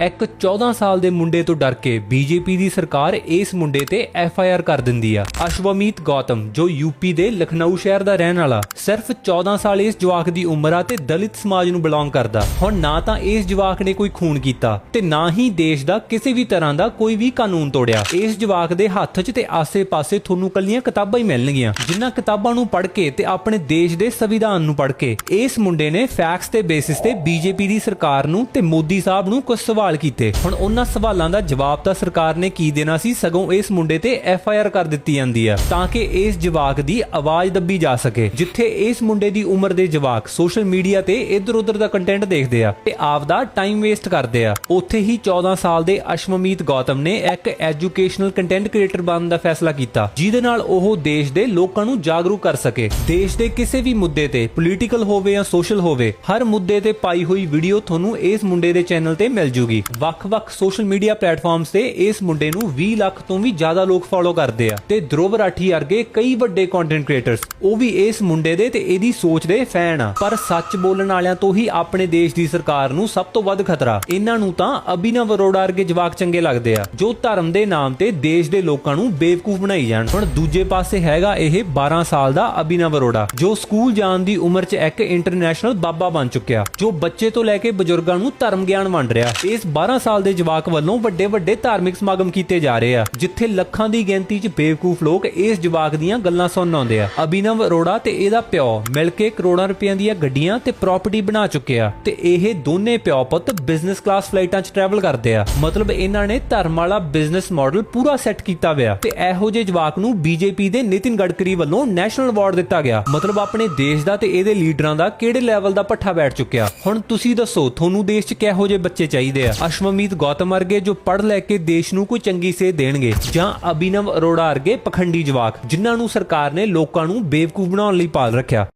ਇੱਕ 14 ਸਾਲ ਦੇ ਮੁੰਡੇ ਤੋਂ ਡਰ ਕੇ ਬੀਜੇਪੀ ਦੀ ਸਰਕਾਰ ਇਸ ਮੁੰਡੇ ਤੇ ਐਫ ਆਈ ਆਰ ਕਰ ਦਿੰਦੀ ਆ। ਅਸ਼ਵਮੀਤ ਗੌਤਮ, ਜੋ ਯੂਪੀ ਦੇ ਲਖਨਊ ਸ਼ਹਿਰ ਦਾ ਰਹਿਣ ਵਾਲਾ, ਸਿਰਫ 14 ਸਾਲ ਇਸ ਜਵਾਕ ਦੀ ਉਮਰ ਆ ਤੇ ਦਲਿਤ ਸਮਾਜ ਨੂੰ ਬਿਲੋਂਗ ਕਰਦਾ। ਹੁਣ ਨਾ ਤਾਂ ਇਸ ਜਵਾਕ ਨੇ ਕੋਈ ਖੂਨ ਕੀਤਾ ਤੇ ਨਾ ਹੀ ਦੇਸ਼ ਦਾ ਕਿਸੇ ਵੀ ਤਰ੍ਹਾਂ ਦਾ ਕੋਈ ਵੀ ਕਾਨੂੰਨ ਤੋੜਿਆ। ਇਸ ਜਵਾਕ ਦੇ ਹੱਥ 'ਚ ਤੇ ਆਸੇ-ਪਾਸੇ ਤੁਹਾਨੂੰ ਕੱਲੀਆਂ ਕਿਤਾਬਾਂ ਹੀ ਮਿਲਣਗੀਆਂ। ਜਿਨ੍ਹਾਂ ਕਿਤਾਬਾਂ ਨੂੰ ਪੜ੍ਹ ਕੇ ਤੇ ਆਪਣੇ ਦੇਸ਼ ਦੇ ਸੰਵਿਧਾਨ ਨੂੰ ਪੜ੍ਹ ਕੇ ਇਸ ਮੁੰਡੇ ਨੇ ਫੈਕਟਸ ਦੇ ਬੇਸਿਸ ਤੇ ਬੀਜੇਪੀ ਦੀ ਸਰਕਾਰ ਨੂੰ ਤੇ ਮੋਦੀ ਸਾਹਿਬ ਨੂੰ ਕੁਝ ਸਵਾਲ ਕੀਤੇ। ਹੁਣ ਉਹਨਾਂ ਸਵਾਲਾਂ ਦਾ ਜਵਾਬ ਤਾਂ ਸਰਕਾਰ ਨੇ ਕੀ ਦੇਣਾ ਸੀ? ਸਗੋਂ ਇਸ ਮੁੰਡੇ ਤੇ ਐਫ ਆਈ ਆਰ ਕਰ ਦਿੱਤੀ ਜਾਂਦੀ ਆ, ਤਾਂ ਕਿ ਇਸ ਜਵਾਕ ਦੀ ਆਵਾਜ਼ ਦੱਬੀ ਜਾ ਸਕੇ, ਜਿੱਥੇ ਇਸ ਮੁੰਡੇ ਦੀ ਉਮਰ ਦੇ ਜਵਾਕ ਸੋਸ਼ਲ ਮੀਡੀਆ ਤੇ ਇੱਧਰ ਉੱਧਰ ਦਾ ਕੰਟੈਂਟ ਦੇਖਦੇ ਆ ਤੇ ਆਪ ਦਾ ਟਾਈਮ ਵੇਸਟ ਕਰਦੇ ਆ। ਉੱਥੇ ਹੀ 14 ਸਾਲ ਦੇ ਅਸ਼ਮਮੀਤ ਗੌਤਮ ਨੇ ਇੱਕ ਐਜੂਕੇਸ਼ਨਲ ਕੰਟੈਂਟ ਕ੍ਰੀਏਟਰ ਬਣਨ ਦਾ ਫੈਸਲਾ ਕੀਤਾ, ਜਿਹਦੇ ਨਾਲ ਉਹ ਦੇਸ਼ ਦੇ ਲੋਕਾਂ ਨੂੰ ਜਾਗਰੂਕ ਕਰ ਸਕੇ। ਦੇਸ਼ ਦੇ ਕਿਸੇ ਵੀ ਮੁੱਦੇ ਤੇ ਪੋਲੀਟੀਕਲ ਹੋਵੇ ਜਾਂ ਸੋਸ਼ਲ ਹੋਵੇ, ਹਰ ਮੁੱਦੇ ਤੇ ਪਾਈ ਹੋਈ ਵੀਡੀਓ ਤੁਹਾਨੂੰ ਇਸ ਮੁੰਡੇ ਦੇ ਚੈਨਲ ਤੇ ਮਿਲ ਜੂਗੀ। ਵੱਖ-ਵੱਖ ਸੋਸ਼ਲ ਮੀਡੀਆ ਪਲੇਟਫਾਰਮਸ ਤੇ ਇਸ ਮੁੰਡੇ ਨੂੰ 20 ਲੱਖ ਤੋਂ ਵੀ ਜ਼ਿਆਦਾ ਲੋਕ ਫੋਲੋ ਕਰਦੇ ਆ। ਤੇ ਧਰੁਵ ਰਾਠੀ ਵਰਗੇ ਕਈ ਵੱਡੇ ਕੰਟੈਂਟ ਕ੍ਰੀਏਟਰਸ ਉਹ ਵੀ ਇਸ ਮੁੰਡੇ ਦੇ ਤੇ ਇਹਦੀ ਸੋਚ ਦੇ ਫੈਨ ਆ। ਪਰ ਸੱਚ ਬੋਲਣ ਵਾਲਿਆਂ ਤੋਂ ਹੀ ਆਪਣੇ ਦੇਸ਼ ਦੀ ਸਰਕਾਰ ਨੂੰ ਸਭ ਤੋਂ ਵੱਧ ਖਤਰਾ। ਇਹਨਾਂ ਨੂੰ ਤਾਂ ਅਭਿਨਵ ਅਰੋੜਾ ਵਰਗੇ ਜਵਾਕ ਚੰਗੇ ਲੱਗਦੇ ਆ, ਜੋ ਧਰਮ ਦੇ ਨਾਮ ਤੇ ਦੇਸ਼ ਦੇ ਲੋਕਾਂ ਨੂੰ ਬੇਵਕੂਫ ਬਣਾਈ ਜਾਣ। ਹੁਣ ਦੂਜੇ ਪਾਸੇ ਹੈਗਾ ਇਹ 12 ਸਾਲ ਦਾ ਅਭਿਨਵ ਅਰੋੜਾ, ਜੋ ਸਕੂਲ ਜਾਣ ਦੀ ਉਮਰ 'ਚ ਇੱਕ ਇੰਟਰਨੈਸ਼ਨਲ ਬਾਬਾ ਬਣ ਚੁੱਕਿਆ, ਜੋ ਬੱਚੇ ਤੋਂ ਲੈ ਕੇ ਬਜ਼ੁਰਗਾਂ ਨੂੰ ਧਰਮ ਗਿਆਨ ਵੰਡ ਰਿਹਾ। ਇਸ 12 ਸਾਲ ਦੇ ਜਵਾਕ ਵੱਲੋਂ ਵੱਡੇ ਵੱਡੇ ਧਾਰਮਿਕ ਸਮਾਗਮ ਕੀਤੇ ਜਾ ਰਹੇ ਆ, ਜਿੱਥੇ ਲੱਖਾਂ ਦੀ ਗਿਣਤੀ 'ਚ ਬੇਵਕੂਫ ਲੋਕ ਇਸ ਜਵਾਕ ਦੀਆਂ ਗੱਲਾਂ ਸੁਣਨ ਆਉਂਦੇ ਆ। ਅਭਿਨਵ ਅਰੋੜਾ ਤੇ ਇਹਦਾ ਪਿਓ ਮਿਲ ਕੇ ਕਰੋੜਾਂ ਰੁਪਈਆਂ ਦੀਆਂ ਗੱਡੀਆਂ ਤੇ ਪ੍ਰਾਪਰਟੀ ਬਣਾ ਚੁੱਕੇ ਆ ਤੇ ਇਹ ਦੋਨੇ ਪਿਓ ਪੁੱਤ ਬਿਜ਼ਨਸ ਕਲਾਸ ਫਲਾਈਟਾਂ 'ਚ ਟਰੈਵਲ ਕਰਦੇ ਆ। ਮਤਲਬ ਇਹਨਾਂ ਨੇ ਧਰਮ ਵਾਲਾ ਬਿਜ਼ਨਸ ਮਾਡਲ ਪੂਰਾ ਸੈੱਟ ਕੀਤਾ ਹੋਇਆ ਤੇ ਇਹੋ ਜਿਹੇ ਜਵਾਕ ਨੂੰ ਬੀਜੇਪੀ ਦੇ ਨਿਤਿਨ ਗਡਕਰੀ ਵੱਲੋਂ ਨੈਸ਼ਨਲ ਅਵਾਰਡ ਦਿੱਤਾ ਗਿਆ। ਮਤਲਬ ਆਪਣੇ ਦੇਸ਼ ਦਾ ਤੇ ਇਹਦੇ ਲੀਡਰਾਂ ਦਾ ਕਿਹੜੇ ਲੈਵਲ ਦਾ ਪੱਠਾ ਬੈਠ ਚੁੱਕਿਆ? ਹੁਣ ਤੁਸੀਂ ਦੱਸੋ, ਤੁਹਾਨੂੰ ਦੇਸ਼ 'ਚ ਕਿਹੋ ਜਿਹੇ ਬੱਚੇ ਚਾਹੀਦੇ ਆ? ਅਸ਼ਵਮੀਤ ਗੌਤਮ ਵਰਗੇ ਜੋ ਪੜ੍ਹ ਲੈ ਕੇ ਦੇਸ਼ ਨੂੰ ਕੋਈ ਚੰਗੀ ਸੇਧ ਦੇਣਗੇ ਜਾਂ ਅਭਿਨਵ ਅਰੋੜਾ ਵਰਗੇ ਪਖੰਡੀ ਜਵਾਕ, ਜਿਨ੍ਹਾਂ ਨੂੰ ਸਰਕਾਰ ਨੇ ਲੋਕਾਂ ਨੂੰ ਬੇਵਕੂਫ ਬਣਾਉਣ ਲਈ ਪਾਲ ਰੱਖਿਆ।